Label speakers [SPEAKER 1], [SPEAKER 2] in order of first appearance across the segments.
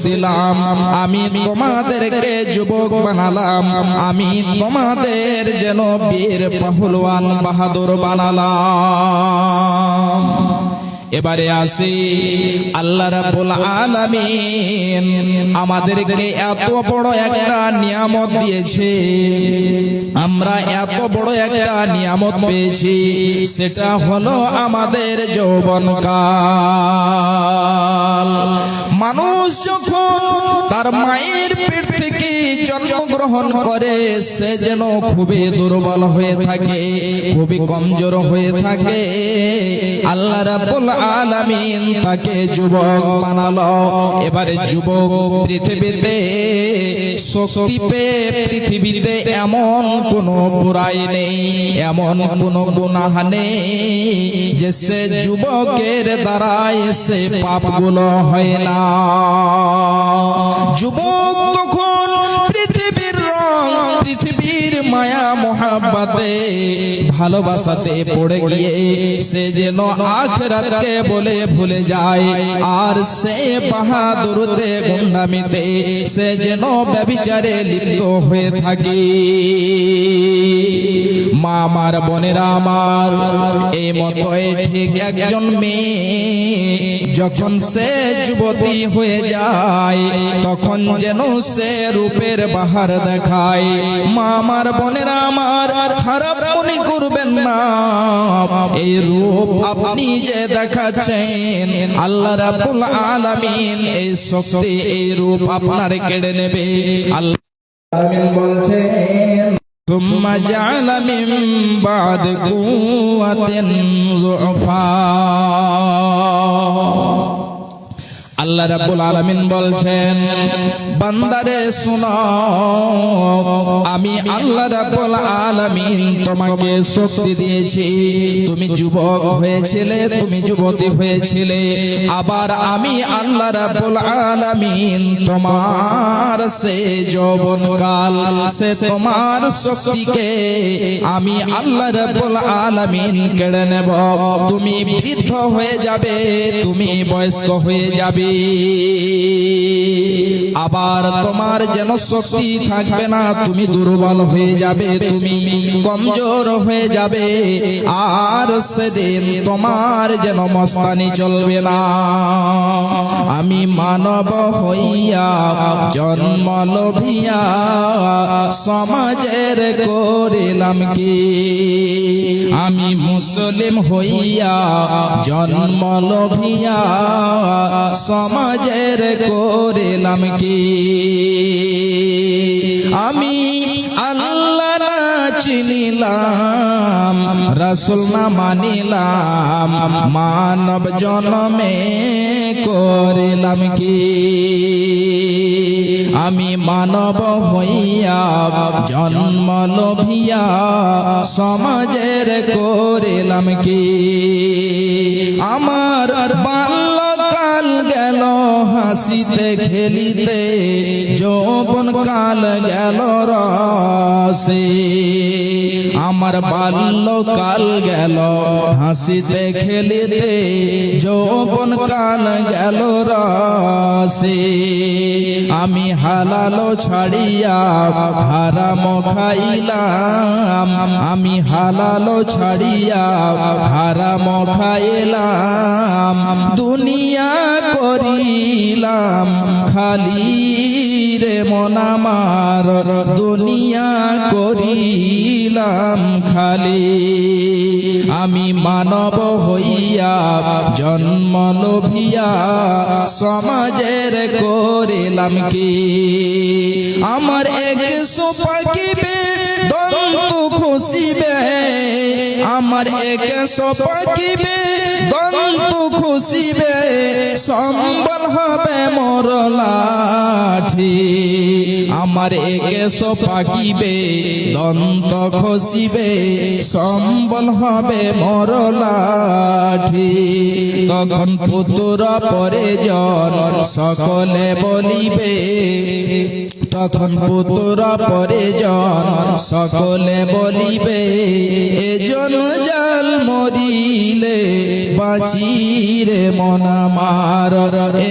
[SPEAKER 1] দিলাম। আমি তোমাদেরকে যুবক বানালাম। আমি তোমাদের যেন বীর পাহলওয়ান বাহাদুর বানালাম। এবারে আসি আল্লাহ রাব্বুল আলামিন আমাদেরকে এত বড় একটা নিয়ামত দিয়েছে। আমরা এত বড় একটা নিয়ামত পেয়েছি, সেটা হলো আমাদের যৌবন কাল মানুষ যখন তার মায়ের পেট থেকে জন্মগ্রহণ করে, সে যেন খুবই দুর্বল হয়ে থাকে, খুবই কমজোর হয়ে থাকে। আল্লাহ রাব্বুল আলামিন তাকে যুবক বানালো। এবারে যুবক পৃথিবীতে, শক্তি পেয়ে পৃথিবীতে এমন কোন বুড়াই নেই, এমন কোন গুনাহ নেই যে সে যুবকের দ্বারাই সে পাপগুলো হয় না। যুবক তখন পৃথিবীর রং, পৃথিবীর মায়া, মহাব্বাতে ভালোবাসাতে পড়ে গিয়ে সে যেন আখরাতকে বলে ভুলে যায়। আর সে বাহাদুরতে গুন্ডামিতে সে যেন ব্যবিচারে লিপ্ত হয়ে থাকে। মা আমার বোনেরা আমার। এই মতোই ঠিক একজন মেয়ে। যখন সে যুবতী হয়ে যায়, তখন যেন সে রূপের বাহার দেখায়। মা আমার বোনেরা আমার, খারাপ মনে করবেন না। এই রূপ আপনি যে দেখাচ্ছেন, আল্লাহ রাব্বুল আলামিন এই শক্তি, এই রূপ আপনার কেড়ে নেবে। আল্লাহ বলছেন ثم جعل من بعد قوة ضعفا আল্লাহ রাব্বুল আলামিন বলছেন, বান্দারে শোনো, আমি আল্লাহ রাব্বুল আলামিন তোমাকে শক্তি দিয়েছি। তুমি যুবক হয়েছিলে, তুমি যুবতী হয়েছিলে। আবার আমি আল্লাহ রাব্বুল আলামিন তোমার সে যৌবন কাল সে তোমার শক্তিকে আমি আল্লাহ রাব্বুল আলামিন কেড়ে নেব। তুমি বৃদ্ধ হয়ে যাবে, তুমি বয়স্ক হয়ে যাবে। আবার তোমার যেন শক্তি থাকবে না, তুমি দুর্বল হয়ে যাবে, তুমি কমজোর হয়ে যাবে। আর সেদিন তোমার যেন মস্তানি চলবে না। আমি মানব হইয়া, জন্ম লোভিয়া, সমাজের করিলাম কি? আমি মুসলিম হইয়া, জন্ম লোভিয়া সমাজের করিলাম কি? আমি আল্লাহ চিনিলাম রসুল না মানিলাম, মানব জন্মে করিলাম কি? আমি মানব হইয়া, জন্ম লোভিয়া, সমাজের করিলাম কি? আমার গেল হাসিতে, খেলিতে যৌবন কাল গেল রসে। আমার বাল্যকাল গেল হাসিতে, খেলিতে যৌবন কাল গেল রসে। আমি হালালো ছাড়িয়া হারাম খাইলাম। আমি হালালো ছাড়িয়া হারাম খাইলাম। দুনিয়া করিলাম খালি রে মন আমার দুনিয়া করিলাম খালি। আমি মানব হইয়া জন্ম লোভিয়া সমাজের করিলাম কি? আমার এক সোপাকিবে দন্ত খুশিবে। আমার এক সোপাকিবে দন্ত খুশিবে। সম্বল হবে মোর লাঠি। আমার একে পাকিবে, দন্ত খসিবে, সম্বল হবে মর লাঠি। তখন পুতুর পরে জন সকলে বলিবে তখন পুতুরা পরিজন সকলে বলিবে এজন জাল মরিলে বাঁচিরে মনামার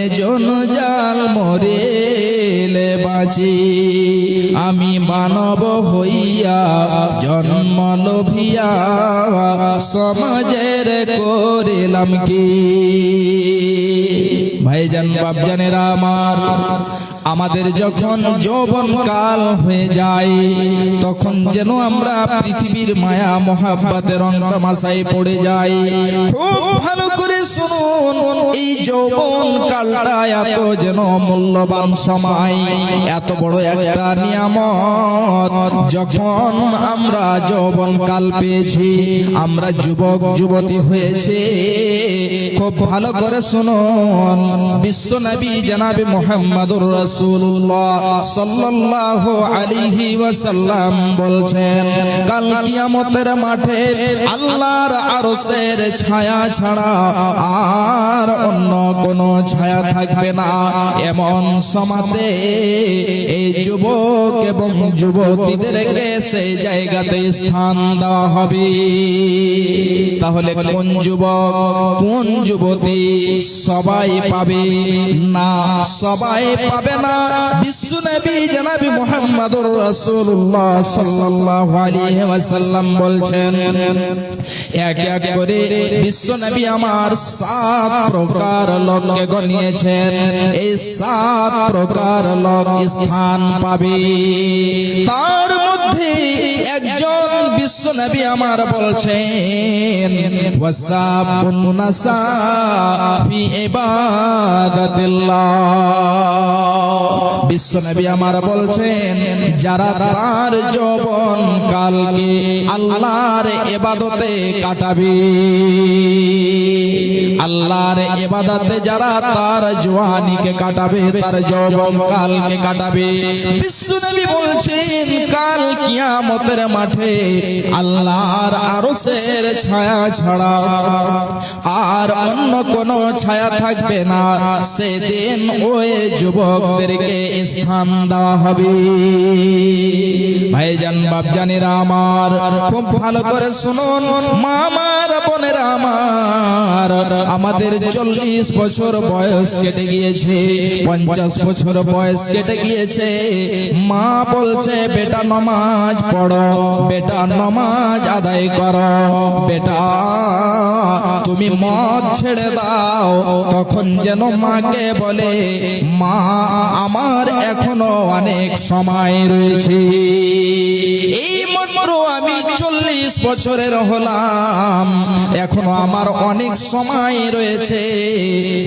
[SPEAKER 1] এজন জাল মরিলে বাঁচি। আমি মানব হইয়া জন্ম লোভিয়া, সমাজের করিলাম কি? ভাইজান, বাপজানেরা আমার আমাদের যখন যৌবন কাল হয়ে যায়, তখন যেন আমরা পৃথিবীর মায়া মহাব্বাতের রং তামাশায় পড়ে যাই। খুব ভালো করে শুনুন, এই যৌবন কালটা এত যেন মূল্যবান সময়, এত বড় একটা নিয়ামত। যখন আমরা যৌবন কাল পেয়েছি, আমরা যুবক, যুবতী হয়েছে, খুব ভালো করে শুনুন। বিশ্ব নবী জনাবে মোহাম্মদুর রাসূলুল্লাহ সাল্লাল্লাহু ওয়াসাল্লাম বলছেন, কাল মাঠে আল্লাহর ছায়া ছাড়া আর অন্য কোন ছায়া থাকবে না। এমন সমাতে এই যুবক এবং যুবতীদেরকে সেই জায়গাতে স্থান দেওয়া হবে। তাহলে কোন যুবক, কোন যুবতী সবাই পাবে না? সবাই পাবে না বিশ্ব নবী জনাবি মুহাম্মদুর রাসূলুল্লাহ এক এক করে বিশ্ব নবী আমার এই সাত স্থান পাবে। তার মধ্যে একজন বিশ্ব নবী আমার বলছেন, ওয়াসাবুন বিশ্ব নবী আমার বলছেন, যারা তার যৌবন কালকে আল্লাহর ইবাদতে কাটাবে, আল্লাহর ইবাদতে যারা তার জওয়ানিকে কাটাবে, তার যৌবন কালকে কাটাবে। বিশ্ব নবী বলছেন, কাল কিয়ামতের মাঠে আল্লাহর আরশের ছায়া ছাড়া আর অন্য কোন ছায়া থাকবে না। সেদিন ওই যুবকদেরকে স্থান দেওয়া হবে ভাইজান বাপজানেরা আমার খুব ভালো করে শুনুন মামার বোনেরা আমার আমাদের চল্লিশ বছর বয়স কেটে গিয়েছে পঞ্চাশ বছর বয়স কেটে গিয়েছে মা বলছে বেটা নমাজ পড়ো বেটা নমাজ আদায় করো বেটা তুমি মদ ছেড়ে দাও তখন যেন মাকে বলে মা আমার এখনও অনেক সময় রয়েছে। এই আমি চল্লিশ বছরের হলাম। এখনও আমার অনেক সময় রয়েছে।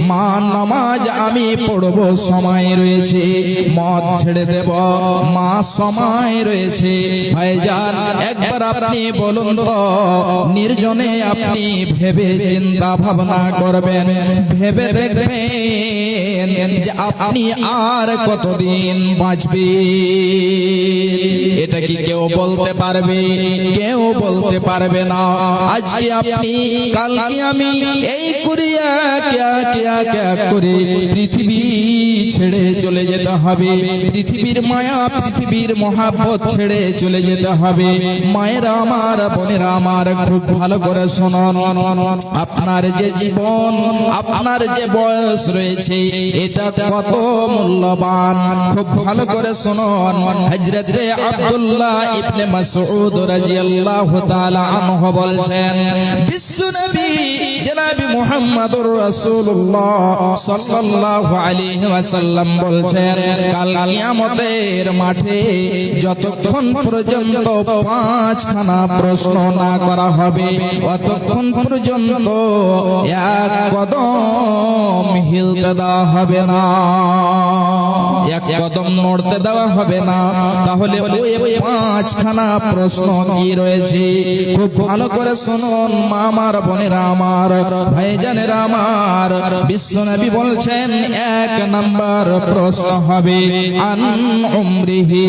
[SPEAKER 1] মা নামাজ আমি পড়ব, সময় রয়েছে। মদ ছেড়ে দেব, মা সময় রয়েছে। ভাইজান, একবার আপনি বলুন তো, নির্জনে আপনি ভেবে চিন্তা ভাবনা করবেন, ভেবে দেখবেন যে আপনি আর কতদিন বাঁচবে? এটা কি কেউ বলতে পারবে? কেউ বলতে পারবে না। আজকে আপনি কালকে আমি এই করিয়া ক্যা ক্যা ক্যা করে পৃথিবী ছেড়ে চলে যেতে হবে। পৃথিবীর মায়া, পৃথিবীর মহাব্বত ছেড়ে চলে যেতে হবে। মায়েরা আমার, বোনেরা আমার, খুব ভালো করে শুনুন। আপনার যে জীবন, আপনার যে বয়স রয়েছে, এটা কত মূল্যবান। খুব ভালো করে শুনুন। হযরত আব্দুল্লাহ ইবনে মাসউদ রাদিয়াল্লাহু তাআলা আনহু বলছেন বিশ্ব নবী জনাবি মুহাম্মদুর রাসূলুল্লাহ সাল্লাল্লাহু আলাইহি ওয়াসাল্লাম বলছেন, কাল কিয়ামতের মাঠে যতক্ষণ পর্যন্ত পাঁচখানা প্রশ্ন না করা হবে ততক্ষণ পর্যন্ত এক কদম হিলতে দেওয়া হবে না। এক কদম নড়তে দেওয়া হবে না। তাহলে ওই পাঁচখানা প্রশ্ন কি রয়েছে? খুব ভালো করে শুনুন, মামার বোনেরা আমার ভাইজানের আমার। বিশ্বনবী বলছেন এক নাম্বার প্রশ্ন হবে আন উমরিহি।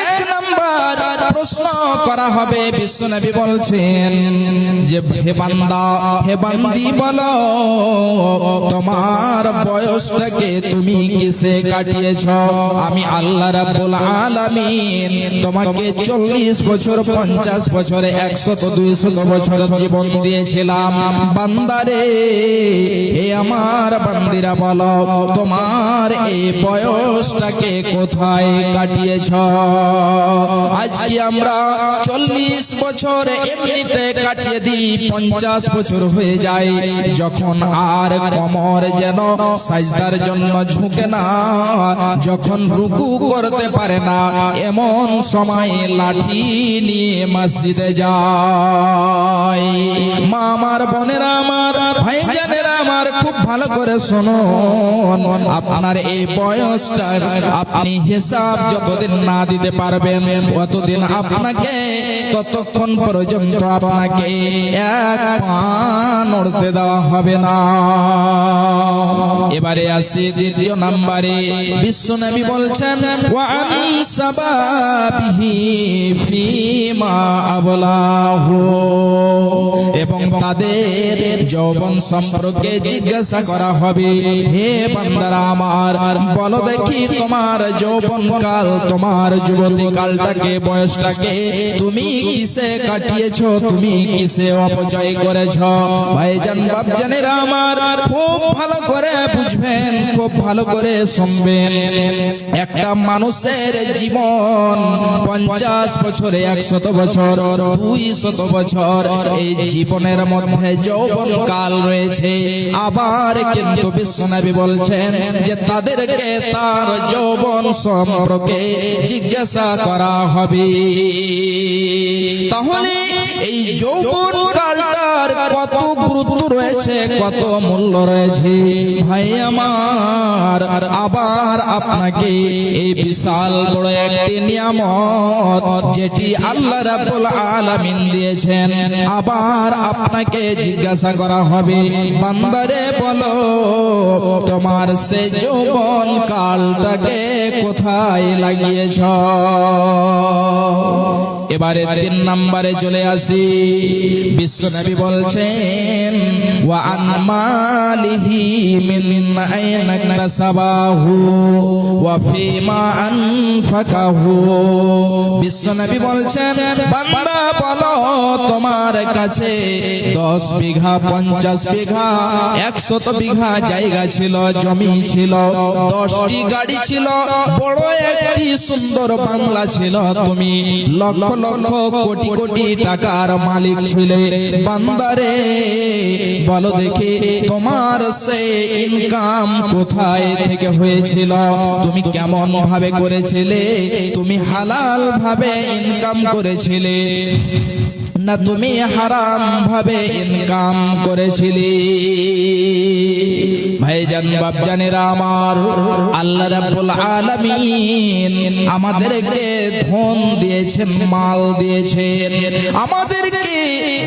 [SPEAKER 1] এক নাম্বার প্রশ্ন করা হবে বিশ্বনবী বলছেন যে, হে বান্দা, হে বান্দি বলো, তোমার বয়সটাকে তুমি কিসে কাটিয়েছ? আমি আল্লাহ রাব্বুল আলামিন তোমাকে চল্লিশ বছর, পঞ্চাশ বছরে, একশত, দুইশত বছর জীবন দিয়েছিলাম। বান্দারে এ আমার বান্দিরা বলো, তোমার এই বয়সটাকে কোথায় কাটিয়েছ? আজকে আমরা চল্লিশ বছর এমনিতে কাটিয়ে দিই, পঞ্চাশ বছর হয়ে যায়। যখন আর কমর যেন সাজদার জন্য ঝুঁকে না, যখন রুকু করতে পারে না, এমন সময় লাঠি নিয়ে মসজিদে যায়। মা আমার বোনেরা আমার ভাই জানেরা আমার, খুব ভালো করে শোনো আপনার এই বয়সটা আপনি হিসাব যতদিন না দিতে পারবেন ততদিন আপনাকে, ততক্ষণ পর্যন্ত আপনাকে এক পা নড়তে দেওয়া হবে না। এবারে আসি দ্বিতীয় নাম্বারে। বলছেন সাবাবিহি ফিমা আবলাহু। এবং তাদের যৌবন সম্পর্কে জিজ্ঞাসা করা হবে, হে বান্দারা আমার, বলো দেখি তোমার যৌবন কাল তোমার যুবতী কালটাকে বয়সটাকে তুমি কিসে কাটিয়েছ? তুমি কিসে অপচয় করেছ? ভাইজান, বাপজানেরা আমার খুব ভালো করে বুঝবেন, খুব ভালো করে শুনবেন। একটা মানুষের জীবন পঞ্চাশ বছরে, একশত বছর দুই শত বছর, এই জীবনের মধ্যে যৌবন কাল রয়েছে। আবার কিন্তু বিশ্বনবী বলছেন যে তাদেরকে তার যৌবন সম্পর্কে জিজ্ঞাসা করা হবে। তাহলে এই যৌবন কালটার কত রয়েছে, কত মূল্য রয়েছে। ভাই আমার, আর আবার আপনাকে এই বিশাল বড় একটি নিয়ামত যেটি আল্লাহ রাব্বুল আলামিন দিয়েছেন, আবার আপনাকে জিজ্ঞাসা করা হবে, বান্দারে বলো, তোমার সে যৌবন কালটাকে কোথায় লাগিয়েছ? এবারে তিন নম্বরে চলে আসি। বিশ্বনবী বলছেন, ওয়া আন মালিহি মিন আইনা কাসাবাহু ওয়া ফিমা আনফাকাহু। বিশ্বনবী বলছেন তোমার কাছে দশ বিঘা, পঞ্চাশ বিঘা, একশত বিঘা জায়গা ছিল, জমি ছিল, দশটি গাড়ি ছিল, বড় একটি সুন্দর বাংলা ছিল। তুমি লক্ষ লক্ষ কোটি কোটি টাকার মালিক ছিলে। বান্দারে, বলো দেখি তোমার সে ইনকাম কোথায় থেকে হয়েছিল? তুমি কেমন ভাবে করেছিলে? তুমি হালাল ভাবে ইনকাম করেছিলে? না তুমি হারাম ভাবে ইনকাম করেছিলি? ভাইজান বাপজানেরা আমার, আল্লাহ রাব্বুল আলামিন আমাদেরকে ধন দিয়েছেন, মাল দিয়েছেন, আমাদেরকে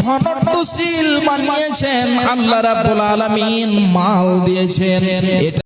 [SPEAKER 1] ধনটুশীল বানিয়েছেন, আল্লাহ রাব্বুল আলামিন মাল দিয়েছেন। এটা